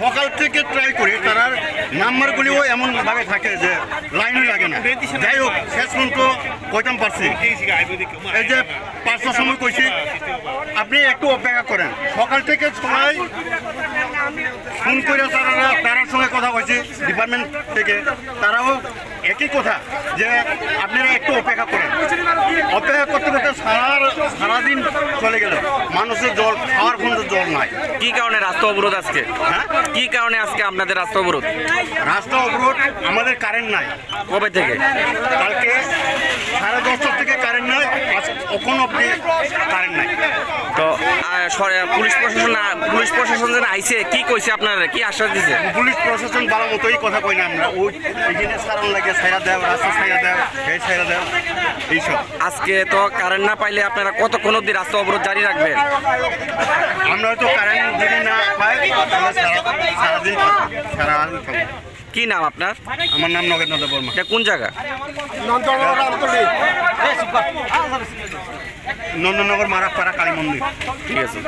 সকাল থেকে ট্রাই করি তারা নাম্বারগুলিও এমনভাবে থাকে যে লাইনে লাগে না। যাই হোক, শেষ পর্যন্ত কইতাম পারছি। এই যে পাঁচটার সময় কইছি, আপনি একটু অপেক্ষা করেন। সকাল থেকে সবাই ফোন করে তারা তারার সঙ্গে কথা কইছি ডিপার্টমেন্ট থেকে। তারাও একই কথা যে আপনারা একটু অপেক্ষা করেন। অপেক্ষা করতে করতে সারা সারাদিন চলে গেল। মানুষের জল খাওয়ার পর্যন্ত জল নাই। কি কারণে রাস্তা অবরোধ আজকে? হ্যাঁ? কি কারণে আজকে আপনাদের রাস্তা অবরোধ? রাস্তা অবরোধ আমাদের কারেন্ট নাই। কবে থেকে? কালকে সাড়ে দশটার থেকে কারেন্ট নাই আজ এখন অব্দি কারেন্ট নাই। পুলিশ প্রশাসন পুলিশ প্রশাসন যেন আইছে কি কইছে আপনারা? কি আশ্বাস দিছে? পুলিশ প্রশাসন ভালো মতোই কথা কই না আমরা। ওই এখানে সারান লাগে ছাইরা দেও রাস্তা ছাইরা দেও এই ছাইরা দেও এইসব আজকে তো কারেন্ট না পাইলে আপনারা কতক্ষণ অব্দি রাস্তা অবরোধ জারি রাখবেন? আমরা হয়তো কারেন্ট যদি না পাই সারা সারাদিন সারাদিন কি নাম আপনার? আমার নাম নগেন্দ্র বর্মা। এটা কোন জায়গা? নন্দননগর মারাপাড়া কালী মন্দির ঠিক আছে।